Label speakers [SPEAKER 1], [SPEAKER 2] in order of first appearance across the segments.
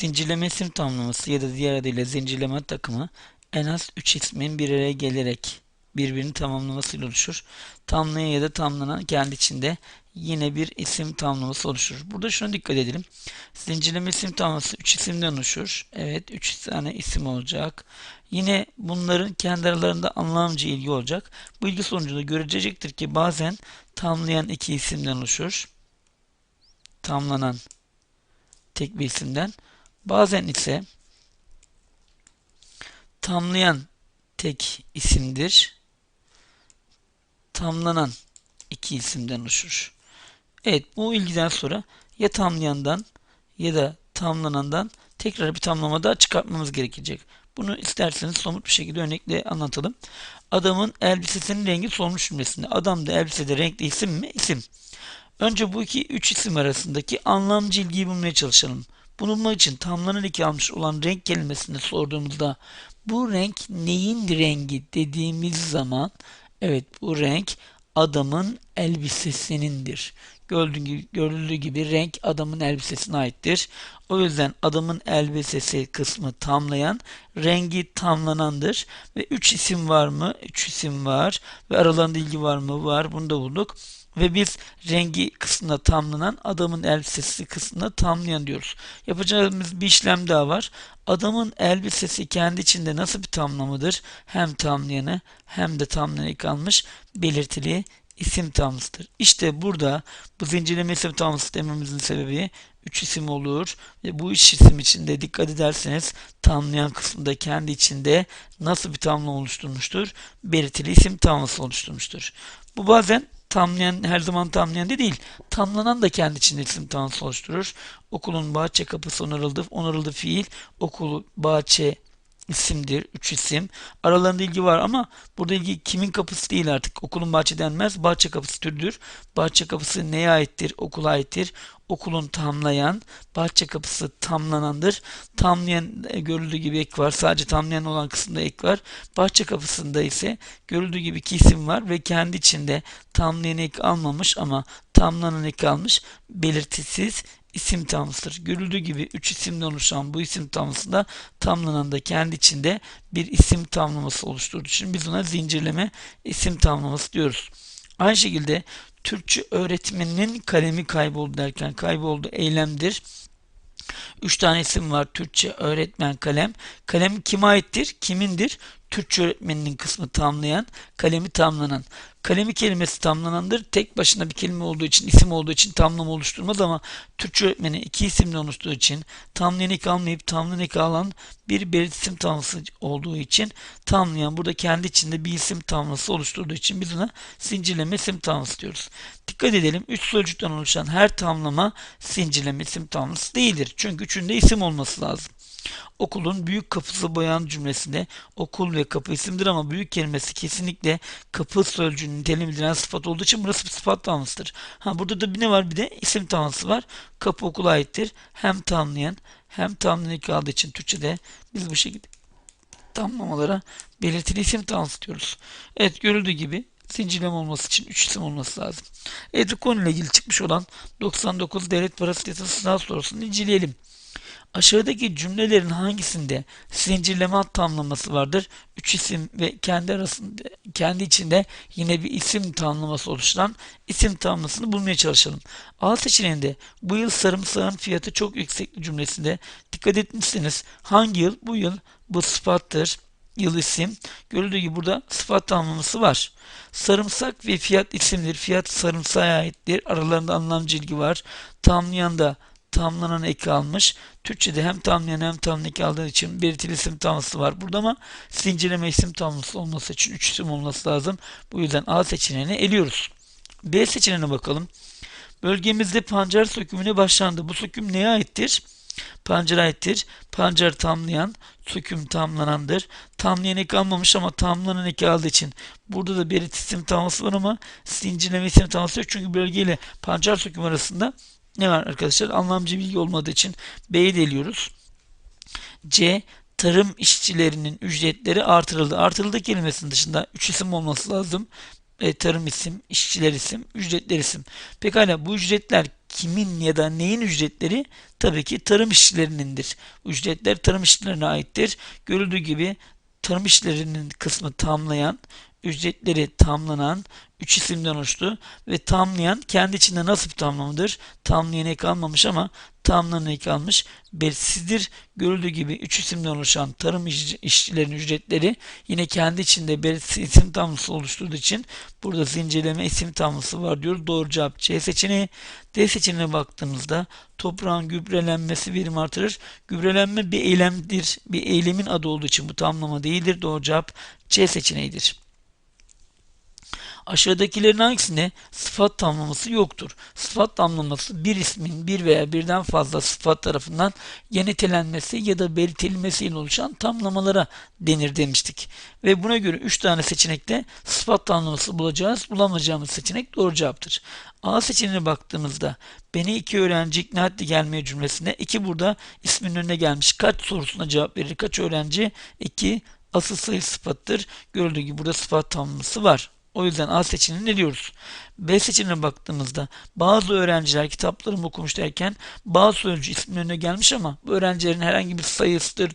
[SPEAKER 1] Zincirleme isim tamlaması ya da diğer adıyla zincirleme takımı en az 3 ismin bir araya gelerek birbirini tamamlamasıyla oluşur. Tamlayan ya da tamlanan kendi içinde yine bir isim tamlaması oluşur. Burada şuna dikkat edelim. Zincirleme isim tamlaması 3 isimden oluşur. Evet 3 tane isim olacak. Yine bunların kendi aralarında anlamcı ilgi olacak. Bu ilgi sonucunda görülecektir ki bazen tamlayan iki isimden oluşur. Tamlanan tek bir isimden. Bazen ise tamlayan tek isimdir. Tamlanan iki isimden oluşur. Evet bu ilgiden sonra ya tamlayandan ya da tamlanandan tekrar bir tamlama daha çıkartmamız gerekecek. Bunu isterseniz somut bir şekilde örnekle anlatalım. Adamın elbisesinin rengi solmuş cümlesinde. Adam da elbisede renkli isim mi? İsim. Önce bu iki üç isim arasındaki anlamcı ilgiyi bulmaya çalışalım. Bulunmak için tamlanan almış olan renk kelimesini sorduğumuzda bu renk neyin rengi dediğimiz zaman evet bu renk adamın elbisesinindir. Gördüğü gibi, görüldüğü gibi renk adamın elbisesine aittir. O yüzden adamın elbisesi kısmı tamlayan, rengi tamlanandır. Ve üç isim var mı? Üç isim var. Ve aralarında ilgi var mı? Var. Bunu da bulduk. Ve biz rengi kısmında tamlanan adamın elbisesi kısmında tamlayan diyoruz. Yapacağımız bir işlem daha var. Adamın elbisesi kendi içinde nasıl bir tamlamadır? Hem tamlayanı hem de tamlayanı kalmış belirtili isim tamlısıdır. İşte burada bu zincirleme isim tamlısı dememizin sebebi 3 isim olur ve bu 3 isim içinde dikkat ederseniz tamlayan kısmında kendi içinde nasıl bir tamlama oluşturmuştur? Belirtili isim tamlısı oluşturmuştur. Bu bazen tamlayan her zaman tamlayan de değil. Tamlanan da kendi içinde isim tanımsı oluşturur. Okulun bahçe kapısı onarıldı. Onarıldı fiil. Okulu, bahçe, isimdir. Üç isim. Aralarında ilgi var ama burada ilgi kimin kapısı değil artık. Okulun bahçe denmez. Bahçe kapısı türdür. Bahçe kapısı neye aittir? Okula aittir. Okulun tamlayan, bahçe kapısı tamlanandır. Tamlayan e, görüldüğü gibi ek var. Sadece tamlayan olan kısımda ek var. Bahçe kapısında ise görüldüğü gibi iki isim var ve kendi içinde tamlayan ek almamış ama tamlanan ek almış. Belirtisiz isim tamlısıdır. Görüldüğü gibi üç isimden oluşan bu isim tamlısında tamlanan da kendi içinde bir isim tamlaması oluşturduğu için biz ona zincirleme isim tamlaması diyoruz. Aynı şekilde Türkçe öğretmeninin kalemi kayboldu derken kayboldu eylemdir. Üç tane isim var. Türkçe öğretmen kalem. Kalem kime aittir? Kimindir? Türkçe öğretmeninin kısmı tamlayan, kalemi tamlanan. Kalemi kelimesi tamlanandır. Tek başına bir kelime olduğu için, isim olduğu için tamlama oluşturmaz ama Türkçe öğretmeni iki isimle oluştuğu için tamlayan ek almayıp tamlayan ek alan bir belirtisim tamlası olduğu için tamlayan burada kendi içinde bir isim tamlası oluşturduğu için biz ona zincirleme isim tamlası diyoruz. Dikkat edelim. Üç sözcükten oluşan her tamlama zincirleme isim tamlası değildir. Çünkü üçünde isim olması lazım. Okulun büyük kapısı boyan cümlesinde okul ve kapı isimdir ama büyük kelimesi kesinlikle kapı sözcüğünün niteliğini bildiren sıfat olduğu için burası bir sıfat tanrısıdır. Ha burada da bir ne var? Bir de isim tanrısı var. Kapı okula aittir. Hem tamlayan hem tamlayan kaldığı için Türkçe'de biz bu şekilde tamlamalara belirtili isim tanrısı diyoruz. Evet görüldüğü gibi zincirleme olması için 3 isim olması lazım. Bu konuyla ilgili çıkmış olan 99 devlet yasası sınav sorusunu inceleyelim. Aşağıdaki cümlelerin hangisinde zincirleme hat tamlaması vardır? Üç isim ve kendi arasında kendi içinde yine bir isim tamlaması oluşturan isim tamlamasını bulmaya çalışalım. A seçeneğinde bu yıl sarımsağın fiyatı çok yüksek cümlesinde dikkat etmişsiniz. Hangi yıl? Bu yıl bu sıfattır. Yıl isim. Görüldüğü gibi burada sıfat tamlaması var. Sarımsak ve fiyat isimdir. Fiyat sarımsağa aittir. Aralarında anlamcı ilgi var. Tamlayan da tamlanan eki almış. Türkçe'de hem tamlayan hem tamlayan eki aldığı için belirtili isim tamlısı var burada ama zincirleme isim tamlısı olması için 3 isim olması lazım. Bu yüzden A seçeneğini eliyoruz. B seçeneğine bakalım. Bölgemizde pancar sökümüne başlandı. Bu söküm neye aittir? Pancar aittir. Pancar tamlayan, söküm tamlanandır. Tamlayan eki almamış ama tamlanan eki aldığı için burada da belirtili isim tamlısı var ama zincirleme isim tamlısı yok. Çünkü bölgeyle pancar söküm arasında ne var arkadaşlar? Anlamcı bilgi olmadığı için B'yi deliyoruz. C. Tarım işçilerinin ücretleri artırıldı. Artırıldı kelimesinin dışında 3 isim olması lazım. E, tarım isim, işçiler isim, ücretler isim. Pekala bu ücretler kimin ya da neyin ücretleri? Tabii ki tarım işçilerinindir. Ücretler tarım işçilerine aittir. Görüldüğü gibi tarım işçilerinin kısmı tamlayan, ücretleri tamlanan 3 isimden oluştu ve tamlayan kendi içinde nasıl bir tamlamıdır? Tamlayan ek almamış ama tamlanan ek almış. Belirsizdir. Görüldüğü gibi 3 isimden oluşan tarım iş- işçilerin ücretleri yine kendi içinde belirsiz isim tamlısı oluşturduğu için burada zincirleme isim tamlısı var diyoruz. Doğru cevap C seçeneği. D seçeneğine baktığımızda toprağın gübrelenmesi verim artırır. Gübrelenme bir eylemdir. Bir eylemin adı olduğu için bu tamlama değildir. Doğru cevap C seçeneğidir. Aşağıdakilerin hangisinde sıfat tamlaması yoktur? Sıfat tamlaması bir ismin bir veya birden fazla sıfat tarafından genitelenmesi ya da belirtilmesiyle oluşan tamlamalara denir demiştik. Ve buna göre 3 tane seçenekte sıfat tamlaması bulacağız. Bulamayacağımız seçenek doğru cevaptır. A seçeneğine baktığımızda beni iki öğrenci ikna etti gelmeye cümlesinde iki burada ismin önüne gelmiş. Kaç sorusuna cevap verir? Kaç öğrenci? 2 asıl sayı sıfattır. Gördüğü gibi burada sıfat tamlaması var. O yüzden A seçeneğini ne diyoruz? B seçeneğine baktığımızda bazı öğrenciler kitaplarımı okumuş derken bazı sözcü ismin önüne gelmiş ama bu öğrencilerin herhangi bir sayısıdır,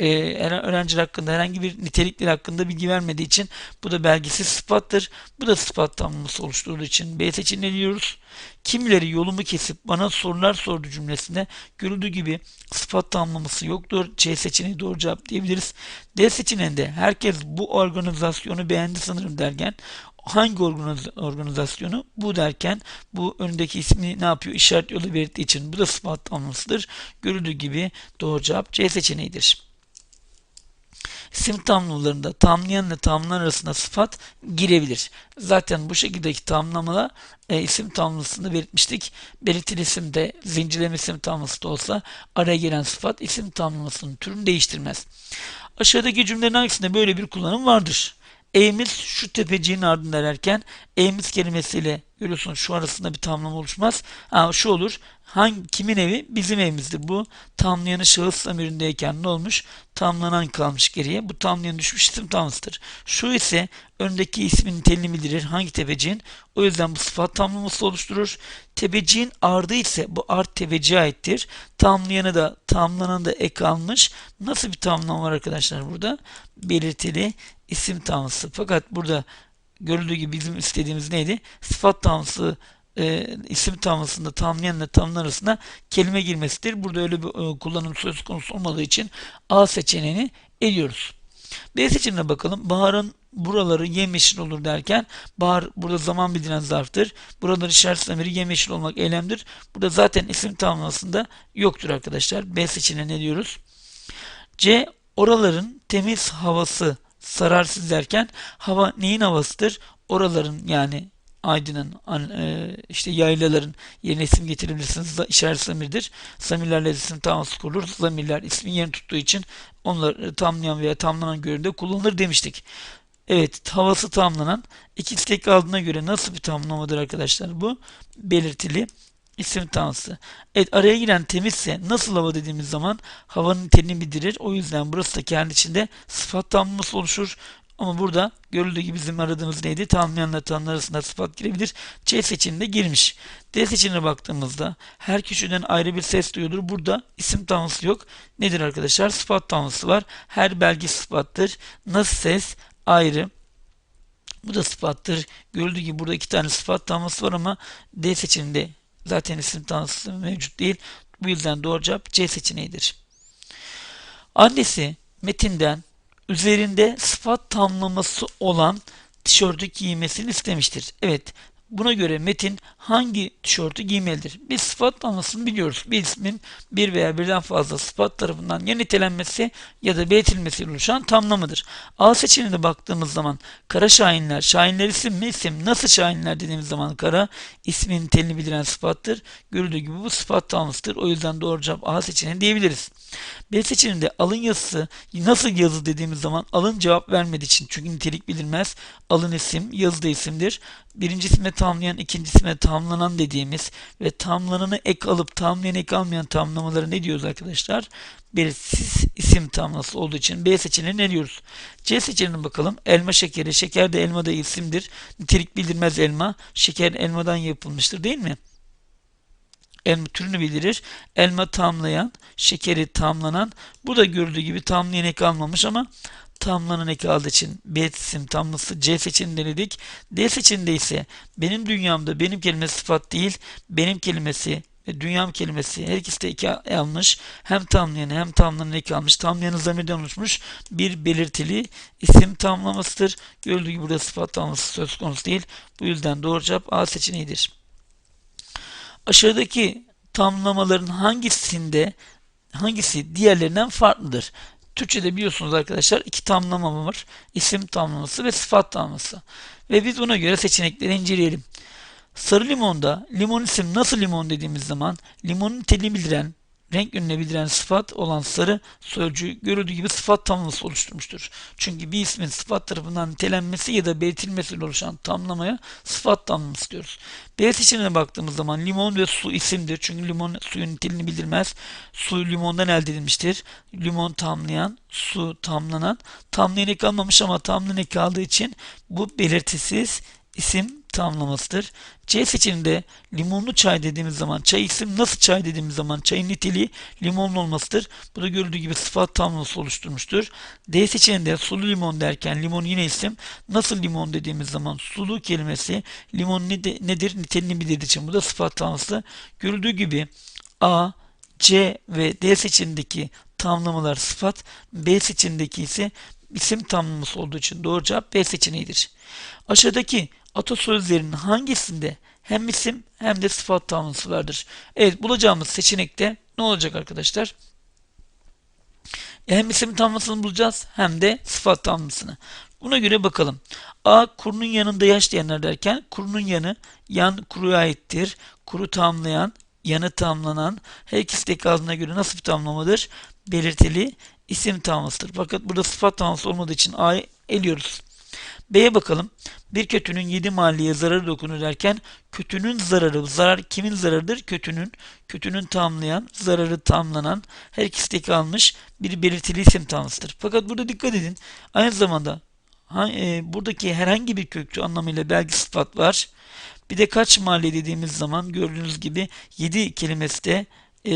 [SPEAKER 1] e, öğrenciler hakkında herhangi bir nitelikleri hakkında bilgi vermediği için bu da belgisiz sıfattır. Bu da sıfat tamlaması oluşturduğu için B seçeneğini diyoruz. Kimileri yolumu kesip bana sorular sordu cümlesinde görüldüğü gibi sıfat tamlaması yoktur. C seçeneği doğru cevap diyebiliriz. D seçeneğinde herkes bu organizasyonu beğendi sanırım derken hangi organiz- organizasyonu bu derken bu önündeki ismi ne yapıyor işaret yolu belirttiği için bu da sıfat tamlamasıdır. Görüldüğü gibi doğru cevap C seçeneğidir. İsim tamlamalarında tamlayan arasında sıfat girebilir. Zaten bu şekildeki tamlamalar e, isim tamlamasını belirtmiştik. Belirtili isim zincirleme isim tamlaması da olsa araya giren sıfat isim tamlamasının türünü değiştirmez. Aşağıdaki cümlelerin hangisinde böyle bir kullanım vardır? Evimiz şu tepeciğin ardında derken evimiz kelimesiyle görüyorsunuz şu arasında bir tamlama oluşmaz. Ha, şu olur. Hangi kimin evi? Bizim evimizdir. Bu tamlayanı şahıs zamirindeyken ne olmuş? Tamlanan kalmış geriye. Bu tamlayan düşmüş isim tamlısıdır. Şu ise öndeki ismin niteliğini bildirir. Hangi tepeciğin? O yüzden bu sıfat tamlaması oluşturur. Tepeciğin ardı ise bu art tepeciye aittir. Tamlayanı da tamlanan da ek almış. Nasıl bir tamlama var arkadaşlar burada? Belirtili isim tamlısı. Fakat burada görüldüğü gibi bizim istediğimiz neydi? Sıfat tamlısı e, isim tamlısında tamlayanla tamlanan arasında kelime girmesidir. Burada öyle bir e, kullanım söz konusu olmadığı için A seçeneğini eliyoruz. B seçeneğine bakalım. Bahar'ın buraları yemyeşil olur derken bahar burada zaman bildiren zarftır. Buraları işaret zamiri yemyeşil olmak eylemdir. Burada zaten isim tamlamasında yoktur arkadaşlar. B seçeneğine ne diyoruz? C. Oraların temiz havası sararsız derken hava neyin havasıdır? Oraların yani Aydın'ın e, işte yaylaların yerine isim getirebilirsiniz. İşaret zamirdir. Zamirlerle isim tamlaması kurulur. Zamirler ismin yerini tuttuğu için onları tamlayan veya tamlanan görevde kullanılır demiştik. Evet, havası tamlanan iki istek aldığına göre nasıl bir tamlamadır arkadaşlar bu? Belirtili isim tanrısı. Evet araya giren temizse nasıl hava dediğimiz zaman havanın niteliğini bildirir. O yüzden burası da kendi içinde sıfat tamlaması oluşur. Ama burada görüldüğü gibi bizim aradığımız neydi? Tanımlayanla tanımlar arasında sıfat girebilir. C seçeneğinde girmiş. D seçeneğine baktığımızda her kişiden ayrı bir ses duyulur. Burada isim tanrısı yok. Nedir arkadaşlar? Sıfat tanrısı var. Her belge sıfattır. Nasıl ses ayrı. Bu da sıfattır. Görüldüğü gibi burada iki tane sıfat tanrısı var ama D seçeneğinde zaten isim tanrısı mevcut değil. Bu yüzden doğru cevap C seçeneğidir. Annesi metinden üzerinde sıfat tamlaması olan tişörtü giymesini istemiştir. Evet, buna göre Metin hangi tişörtü giymelidir? Biz sıfat tamlamasını biliyoruz. Bir ismin bir veya birden fazla sıfat tarafından ya nitelenmesi ya da belirtilmesiyle oluşan tamlamadır. A seçeneğine baktığımız zaman kara şahinler, şahinler isim mi isim? Nasıl şahinler dediğimiz zaman kara ismin niteliğini bildiren sıfattır. Görüldüğü gibi bu sıfat tamlısıdır. O yüzden doğru cevap A seçeneği diyebiliriz. B seçeneğinde alın yazısı nasıl yazı dediğimiz zaman alın cevap vermediği için çünkü nitelik bildirmez. Alın isim, yazı da isimdir. Birinci isimde tamlayan ikincisine tamlanan dediğimiz ve tamlananı ek alıp tamlayan ek almayan tamlamaları ne diyoruz arkadaşlar? Belirsiz isim tamlaması olduğu için B seçeneği ne diyoruz? C seçeneğine bakalım. Elma şekeri. Şeker de elma da isimdir. Nitelik bildirmez elma. Şeker elmadan yapılmıştır değil mi? elma türünü bildirir. Elma tamlayan, şekeri tamlanan. Burada görüldüğü gibi tamlayan ek almamış ama tamlanan eki aldığı için B isim tamlısı C seçeneğini denedik. D seçeneğinde ise benim dünyamda benim kelimesi sıfat değil, benim kelimesi ve dünyam kelimesi her ikisi de iki almış. Hem tamlayanı hem tamlanan eki almış. Tamlayanı zamirden oluşmuş bir belirtili isim tamlamasıdır. Gördüğü gibi burada sıfat tamlaması söz konusu değil. Bu yüzden doğru cevap A seçeneğidir. Aşağıdaki tamlamaların hangisinde hangisi diğerlerinden farklıdır? Türkçe'de biliyorsunuz arkadaşlar iki tamlama var. İsim tamlaması ve sıfat tamlaması. Ve biz buna göre seçenekleri inceleyelim. Sarı limonda limon isim nasıl limon dediğimiz zaman limonun niteliğini bildiren renk yönüne bildiren sıfat olan sarı sözcüğü görüldüğü gibi sıfat tamlaması oluşturmuştur. Çünkü bir ismin sıfat tarafından nitelenmesi ya da belirtilmesiyle oluşan tamlamaya sıfat tamlaması diyoruz. B seçeneğine baktığımız zaman limon ve su isimdir. Çünkü limon suyun niteliğini bildirmez. Su limondan elde edilmiştir. Limon tamlayan, su tamlanan. Tamlayan ek almamış ama tamlayan ek aldığı için bu belirtisiz isim tamlamasıdır. C seçeneğinde limonlu çay dediğimiz zaman çay isim nasıl çay dediğimiz zaman çayın niteliği limonlu olmasıdır. Bu da görüldüğü gibi sıfat tamlaması oluşturmuştur. D seçeneğinde sulu limon derken limon yine isim nasıl limon dediğimiz zaman sulu kelimesi limon nedir niteliğini bildirdiği için bu da sıfat tamlaması. Görüldüğü gibi A, C ve D seçeneğindeki tamlamalar sıfat, B seçeneğindeki ise isim tamlaması olduğu için doğru cevap B seçeneğidir. Aşağıdaki atasözlerinin hangisinde hem isim hem de sıfat tamlaması vardır? Evet bulacağımız seçenekte ne olacak arkadaşlar? Hem isim tamlamasını bulacağız hem de sıfat tamlamasını. Buna göre bakalım. A kurunun yanında yaş diyenler derken kurunun yanı yan kuruya aittir. Kuru tamlayan, yanı tamlanan her ikisi ağzına göre nasıl bir tamlamadır? Belirtili isim tamlamasıdır. Fakat burada sıfat tamlaması olmadığı için A'yı eliyoruz. B'ye bakalım. Bir kötünün yedi mahalleye zararı dokunur derken kötünün zararı, zarar kimin zararıdır? Kötünün, kötünün tamlayan, zararı tamlanan her ikisi de bir belirtili isim tanrısıdır. Fakat burada dikkat edin. Aynı zamanda e, buradaki herhangi bir kökçü anlamıyla belki sıfat var. Bir de kaç mahalle dediğimiz zaman gördüğünüz gibi 7 kelimesi de e,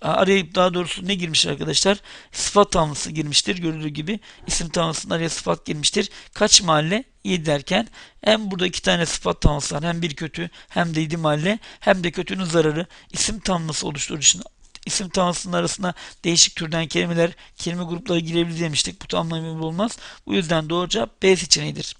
[SPEAKER 1] araya daha doğrusu ne girmiş arkadaşlar? Sıfat tanrısı girmiştir. Görüldüğü gibi isim tanrısının araya sıfat girmiştir. Kaç mahalle? 7 derken hem burada iki tane sıfat var. Hem bir kötü hem de 7 mahalle hem de kötünün zararı isim tanrısı oluşturduğu için isim tanrısının arasına değişik türden kelimeler, kelime grupları girebilir demiştik. Bu tamlamayı olmaz. Bu yüzden doğru cevap B seçeneğidir.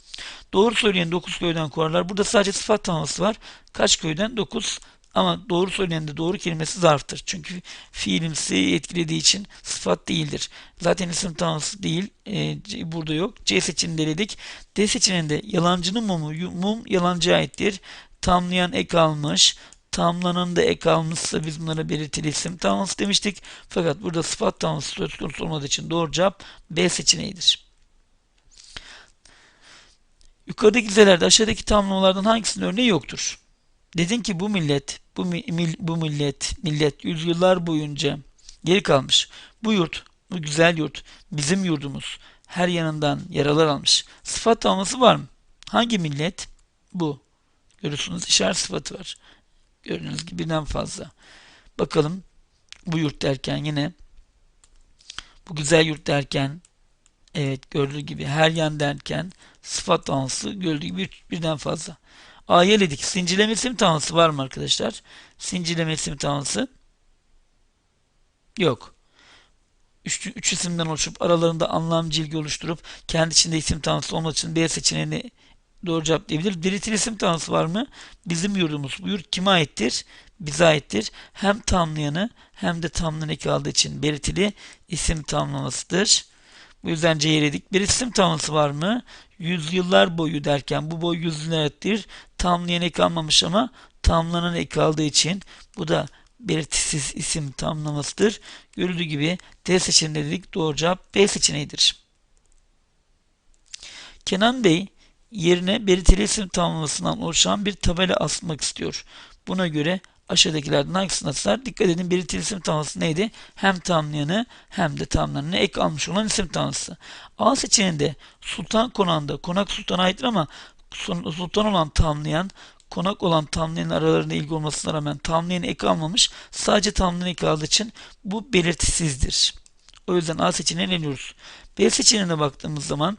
[SPEAKER 1] Doğru söyleyen 9 köyden kurarlar. Burada sadece sıfat tanrısı var. Kaç köyden? 9. Ama doğru söyleyen de doğru kelimesi zarftır. Çünkü fiilimsi etkilediği için sıfat değildir. Zaten isim tanrısı değil. E, burada yok. C seçeneğini denedik. D seçeneğinde yalancının mumu, mum yalancıya aittir. Tamlayan ek almış. Tamlanan da ek almışsa biz bunlara belirtili isim tanrısı demiştik. Fakat burada sıfat tanrısı söz konusu olmadığı için doğru cevap B seçeneğidir. Yukarıdaki dizelerde aşağıdaki tamlamalardan hangisinin örneği yoktur? Dedin ki bu millet, bu, mil, bu millet, millet yüzyıllar boyunca geri kalmış. Bu yurt, bu güzel yurt, bizim yurdumuz. Her yanından yaralar almış. Sıfat alması var mı? Hangi millet? Bu. Görüyorsunuz işaret sıfatı var. Gördüğünüz gibi birden fazla. Bakalım bu yurt derken yine bu güzel yurt derken evet gördüğü gibi her yan derken sıfat ansı gördüğü gibi birden fazla. Eledik. Sincileme isim tanrısı var mı arkadaşlar? Sincileme isim tanrısı yok. Üç, üç isimden oluşup aralarında anlam cilgi oluşturup kendi içinde isim tanrısı olmak için B seçeneğini doğru cevap diyebilir. Biritil isim tanrısı var mı? Bizim yurdumuz. Bu yurt kime aittir? Bize aittir. Hem tamlayanı hem de tamlayan eki için belirtili isim tamlamasıdır. Bu yüzden C'ye Bir isim tanrısı var mı? Yüzyıllar boyu derken bu boy yüzyıllardır. Tamlayan ek almamış ama tamlanan ek aldığı için bu da belirtisiz isim tamlamasıdır. Görüldüğü gibi D seçeneği dedik. Doğru cevap B seçeneğidir. Kenan Bey yerine belirtili isim tamlamasından oluşan bir tabela asmak istiyor. Buna göre aşağıdakilerden hangisini atar? Dikkat edin belirtili isim tamlaması neydi? Hem tamlayanı hem de tamlananı ek almış olan isim tamlaması. A seçeneğinde sultan konağında konak sultana aittir ama sultan olan tamlayan konak olan tamlayan aralarında ilgi olmasına rağmen tamlayan ek almamış. Sadece tamlayan ek aldığı için bu belirtisizdir. O yüzden A seçeneğini eleniyoruz. B seçeneğine baktığımız zaman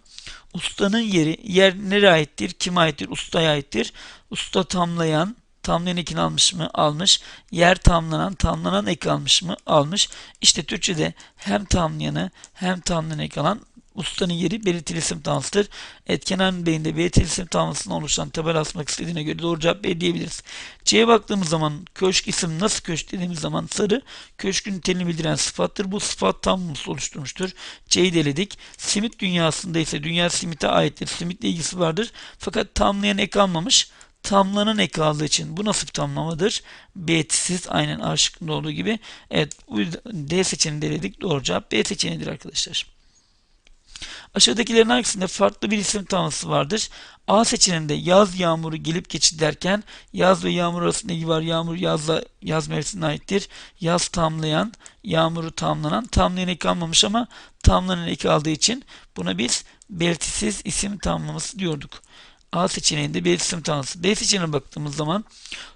[SPEAKER 1] ustanın yeri, yer nereye aittir, kime aittir, ustaya aittir. Usta tamlayan, tamlayan ekini almış mı? Almış. Yer tamlanan, tamlanan ek almış mı? Almış. İşte Türkçe'de hem tamlayanı hem tamlayan ek alan ustanın yeri belirtili isim tanrısıdır. Etkenan Bey'in de belirtili tanrısından oluşan tabela asmak istediğine göre doğru cevap B diyebiliriz. C'ye baktığımız zaman köşk isim nasıl köşk dediğimiz zaman sarı köşkün niteliğini bildiren sıfattır. Bu sıfat tamlaması oluşturmuştur. C'yi deledik. Simit dünyasında ise dünya simite aittir. Simitle ilgisi vardır. Fakat tamlayan ek almamış tamlanan ek aldığı için bu nasıl tamlamadır? B'siz aynen A şıkkında olduğu gibi. Evet D seçeneğini denedik. Doğru cevap B seçeneğidir arkadaşlar. Aşağıdakilerin hangisinde farklı bir isim tanrısı vardır? A seçeneğinde yaz yağmuru gelip geçi derken yaz ve yağmur arasında ilgi var. Yağmur yazla yaz mevsimine aittir. Yaz tamlayan, yağmuru tamlanan. Tamlayan eki almamış ama tamlanan eki aldığı için buna biz belirtisiz isim tamlaması diyorduk. A seçeneğinde bir isim tanrısı. B seçeneğine baktığımız zaman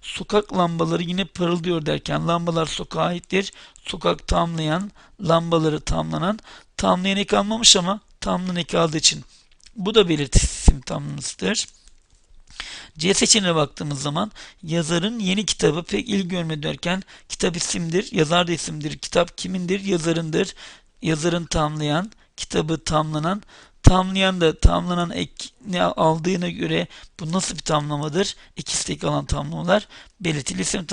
[SPEAKER 1] sokak lambaları yine parıldıyor derken lambalar sokağa aittir. Sokak tamlayan, lambaları tamlanan. Tamlayan ek almamış ama tamlının eki aldığı için bu da belirtisi isim tamlamasıdır. C seçeneğine baktığımız zaman yazarın yeni kitabı pek ilgi görmedi derken kitap isimdir, yazar da isimdir. Kitap kimindir? Yazarındır. Yazarın tamlayan, kitabı tamlanan, tamlayan da tamlanan ek ne aldığına göre bu nasıl bir tamlamadır? İkisi tek alan tamlamalar belirtili isim.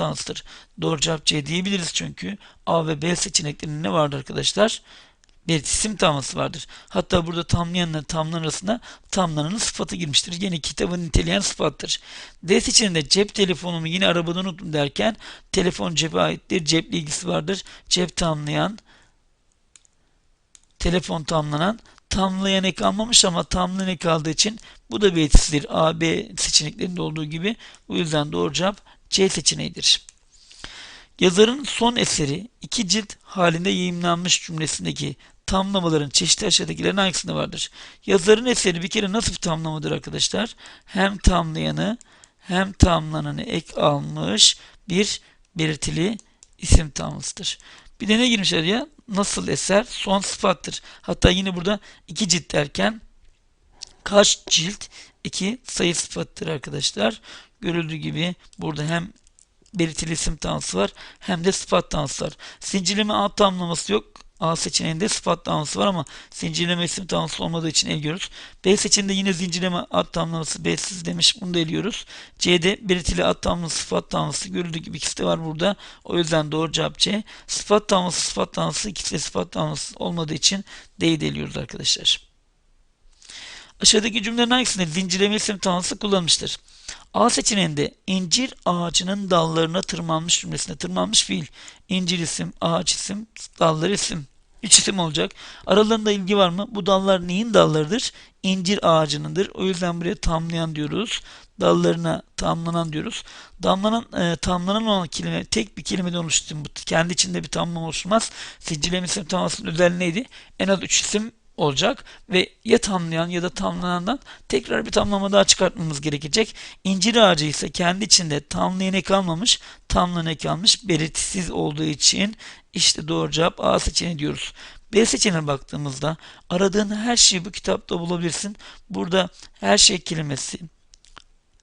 [SPEAKER 1] Doğru cevap C diyebiliriz çünkü A ve B seçeneklerinde ne vardır arkadaşlar? Bir isim vardır. Hatta burada tamlayanla tamlanan arasında tamlananın sıfatı girmiştir. Yine kitabı niteleyen sıfattır. D seçeneğinde cep telefonumu yine arabada unuttum derken telefon cebe aittir. Ceple ilgisi vardır. Cep tamlayan, telefon tamlanan, tamlayan ek almamış ama tamlayan ek aldığı için bu da belirtisizdir. A, B seçeneklerinde olduğu gibi. Bu yüzden doğru cevap C seçeneğidir. Yazarın son eseri iki cilt halinde yayınlanmış cümlesindeki tamlamaların çeşitli aşağıdakilerin hangisinde vardır? Yazarın eseri bir kere nasıl bir tamlamadır arkadaşlar? Hem tamlayanı hem tamlananı ek almış bir belirtili isim tamlısıdır. Bir de ne girmiş araya? Nasıl eser? Son sıfattır. Hatta yine burada iki cilt derken kaç cilt? iki sayı sıfattır arkadaşlar. Görüldüğü gibi burada hem belirtili isim tanrısı var hem de sıfat tanrısı var. Zincirleme A tamlaması yok. A seçeneğinde sıfat tamlaması var ama zincirleme isim tamlaması olmadığı için eliyoruz. B seçeneğinde yine zincirleme ad tamlaması B'siz demiş. Bunu da eliyoruz. C'de belirtili ad tamlaması sıfat tamlaması görüldüğü gibi ikisi de var burada. O yüzden doğru cevap C. Sıfat tamlaması sıfat tamlaması ikisi de sıfat tamlaması olmadığı için D'yi de eliyoruz arkadaşlar. Aşağıdaki cümlelerin hangisinde zincirleme isim tamlaması kullanılmıştır? A seçeneğinde incir ağacının dallarına tırmanmış cümlesinde tırmanmış fiil. İncir isim, ağaç isim, dallar isim. Üç isim olacak. Aralarında ilgi var mı? Bu dallar neyin dallarıdır? İncir ağacınındır. O yüzden buraya tamlayan diyoruz. Dallarına tamlanan diyoruz. Damlanan, e, tamlanan olan kelime tek bir kelimeden oluştuğum bu kendi içinde bir tamlama oluşmaz. Zincirleme isim tamlamasının özelliği neydi? En az üç isim olacak ve ya tamlayan ya da tamlanandan tekrar bir tamlama daha çıkartmamız gerekecek. İncir ağacı ise kendi içinde tamlayan ek almamış, tamlayan ek almış, belirtisiz olduğu için işte doğru cevap A seçeneği diyoruz. B seçeneğine baktığımızda aradığın her şeyi bu kitapta bulabilirsin. Burada her şey kelimesi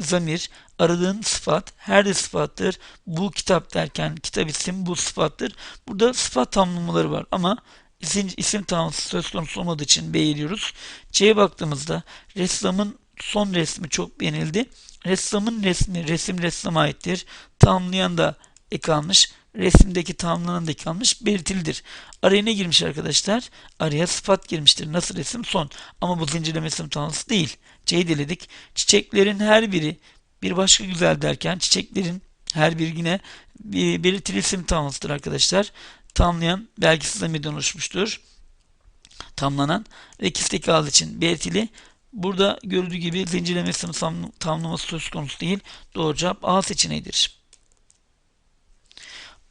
[SPEAKER 1] zamir, aradığın sıfat, her de sıfattır. Bu kitap derken kitap isim bu sıfattır. Burada sıfat tamlamaları var ama isim, isim tanımlısı söz konusu olmadığı için beğeniyoruz. C'ye baktığımızda ressamın son resmi çok beğenildi. Ressamın resmi resim ressama aittir. Tamamlayan da ek. Resimdeki tamamlanan da ek almış. Belirtilidir. Araya ne girmiş arkadaşlar? Araya sıfat girmiştir. Nasıl resim? Son. Ama bu zincirleme isim tanımlısı değil. C'yi deledik. Çiçeklerin her biri bir başka güzel derken çiçeklerin her bir yine belirtili isim tanımlısıdır arkadaşlar tamlayan belgisiz zamirden oluşmuştur. Tamlanan ve ikisi tek aldığı için belirtili Burada görüldüğü gibi zincirleme tam- tamlaması söz konusu değil. Doğru cevap A seçeneğidir.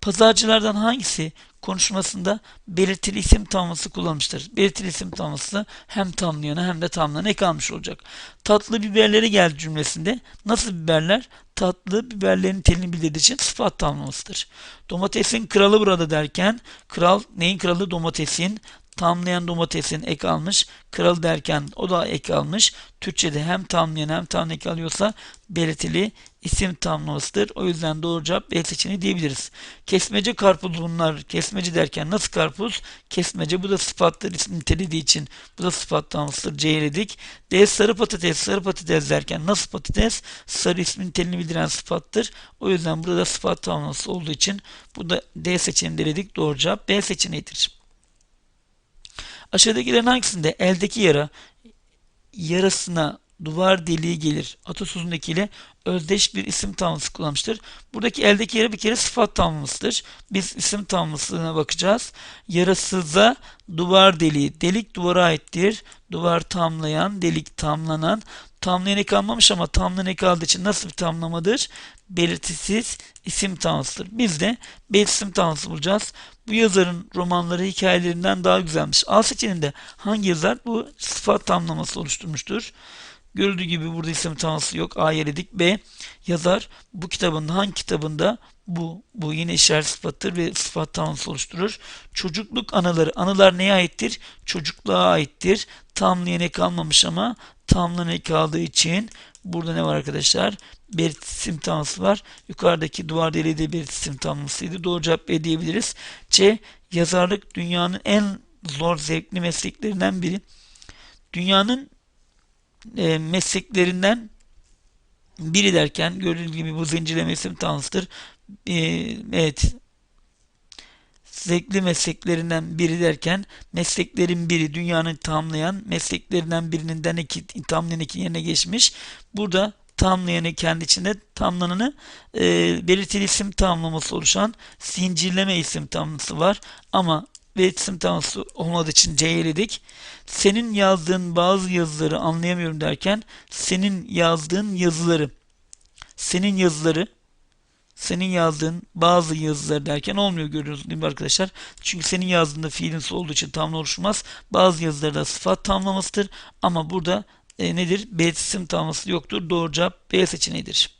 [SPEAKER 1] Pazarcılardan hangisi konuşmasında belirtili isim tamlaması kullanmıştır? Belirtili isim tamlaması hem tamlayana hem de tamlayana ek almış olacak. Tatlı biberleri geldi cümlesinde. Nasıl biberler? Tatlı biberlerin telini bildirdiği için sıfat tamlamasıdır. Domatesin kralı burada derken kral neyin kralı? Domatesin. Tamlayan domatesin ek almış. Kral derken o da ek almış. Türkçe'de hem tamlayan hem tamlayan ek alıyorsa belirtili isim tamlamasıdır. O yüzden doğru cevap B seçeneği diyebiliriz. Kesmece karpuz bunlar. Kesmece derken nasıl karpuz? Kesmece bu da sıfattır. İsim nitelediği için bu da sıfat tamlamasıdır. C eledik. D sarı patates. Sarı patates derken nasıl patates? Sarı ismin niteliğini bildiren sıfattır. O yüzden burada da sıfat tamlaması olduğu için bu da D seçeneğini denedik. Doğru cevap B seçeneğidir. Aşağıdakilerin hangisinde eldeki yara yarasına duvar deliği gelir atasözündekiyle özdeş bir isim tamlaması kullanmıştır. Buradaki eldeki yara bir kere sıfat tamlamasıdır. Biz isim tamlamasına bakacağız. Yarasıza duvar deliği. Delik duvara aittir. Duvar tamlayan, delik tamlanan. Tamlayan ek almamış ama tamlayan ek aldığı için nasıl bir tamlamadır? Belirtisiz isim tamlasıdır. Biz de belirtisiz isim tamlası bulacağız. Bu yazarın romanları hikayelerinden daha güzelmiş. A seçeneğinde hangi yazar bu sıfat tamlaması oluşturmuştur? Görüldüğü gibi burada isim tanısı yok. A eledik. B yazar bu kitabın hangi kitabında bu bu yine işaret sıfattır ve sıfat tanısı oluşturur. Çocukluk anıları. Anılar neye aittir? Çocukluğa aittir. Tamlayan ek kalmamış ama tamlayan ek kaldığı için burada ne var arkadaşlar? Belirtisim tanısı var. Yukarıdaki duvar deliği de belirtisim tanısıydı. Doğru cevap B diyebiliriz. C yazarlık dünyanın en zor zevkli mesleklerinden biri. Dünyanın e, mesleklerinden biri derken gördüğünüz gibi bu zincirleme isim tanrısıdır. E, evet zevkli mesleklerinden biri derken mesleklerin biri dünyanın tamlayan mesleklerinden birinin den tamlayan iki yerine geçmiş. Burada tamlayanı kendi içinde tamlananı e, belirtili isim tamlaması oluşan zincirleme isim tamlaması var. Ama ve isim tanısı olmadığı için C'ledik. Senin yazdığın bazı yazıları anlayamıyorum derken senin yazdığın yazıları senin yazıları senin yazdığın bazı yazıları derken olmuyor görüyorsunuz değil mi arkadaşlar? Çünkü senin yazdığında fiilin olduğu için tamla oluşmaz. Bazı yazıları da sıfat tamlamasıdır. Ama burada e, nedir? B isim tamlaması yoktur. Doğru cevap B seçeneğidir.